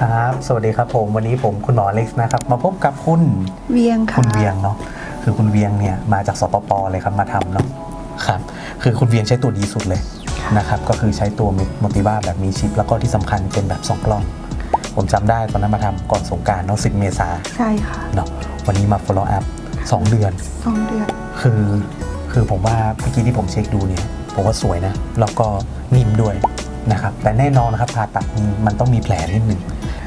ครับ สวัสดีครับผมวันนี้ผมคุณหมอเล็กซ์นะครับ มาพบกับคุณเวียงค่ะคุณเวียงเนาะคือคุณเวียงเนี่ยมาจากสปปเลยครับมาทำเนาะครับ คือคุณเวียงใช้ตัวดีสุดเลยนะครับ ก็คือใช้ตัวโมติบ้าแบบมีชิป แล้วก็ที่สำคัญเป็นแบบสองกล้อง ผมจำได้ตอนนั้นมาทำก่อนสงกรารเนาะ10เมษาใช่ค่ะเนาะวันนี้มา follow up 2 เดือนสองเดือน คือคือผมว่าเมื่อกี้ที่ผมเช็คดูเนี่ยผมว่าสวยนะ แล้วก็นิ่มด้วยนะครับแต่แน่นอนนะครับผ่าตัดมันมันต้องมีแผลนิดหนึ่ง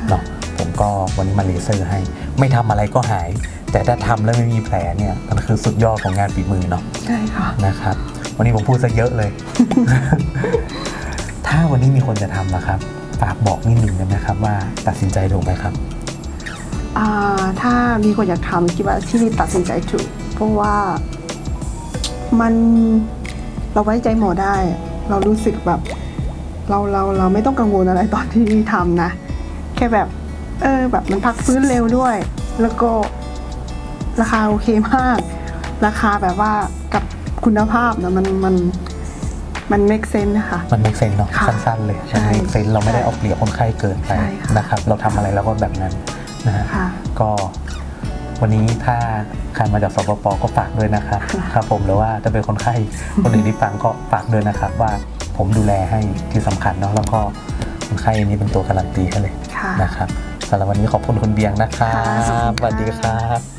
เนาะผมก็วันนี้มาเลเซอร์ให้ ไม่ทำอะไรก็หาย แต่ถ้าทำแล้วไม่มีแผลเนี่ยมันคือสุดยอดของงานฝีมือเนาะใช่ค่ะนะครับ วันนี้ผมพูดซะเยอะเลย ถ้าวันนี้มีคนจะทำนะครับฝากบอกนิดหนึ่งได้ไหมครับว่าตัดสินใจถูกไหมครับอ่าถ้ามีคนอยากทำคิดว่าที่นี่ตัดสินใจถูกเพราะว่ามันเราไว้ใจหมอได้ เรารู้สึกแบบ เราเราเราไม่ต้องกังวลอะไรตอนที่ทำนะ แค่แบบ เออแบบมันพักฟื้นเร็วด้วย แล้วก็ราคาโอเคมาก ราคาแบบว่ากับคุณภาพนะมันมันมันเมคเซนนะคะ มันเมกเซนเนาะค่ะสั้นๆเลยใช่มันเมกเซนเราไม่ได้เอาเปรียบคนไข้เกินไปใช่ค่ะ นะครับเราทำอะไรเราก็แบบนั้นนะฮะ ค่ะ ก็วันนี้ถ้าใครมาจากสปปก็ฝากด้วยนะครับค่ะครับผมหรือว่าจะเป็นคนไข้คนอื่นที่ฟังก็ฝากด้วยนะครับ ว่าผมดูแลให้ที่สำคัญเนาะแล้วก็คนไข้นี้เป็นตัวการันตีให้เลยค่ะ นะครับสำหรับวันนี้ขอบคุณคุณเบียงนะครับค่ะสวัสดีค่ะสวัสดีครับ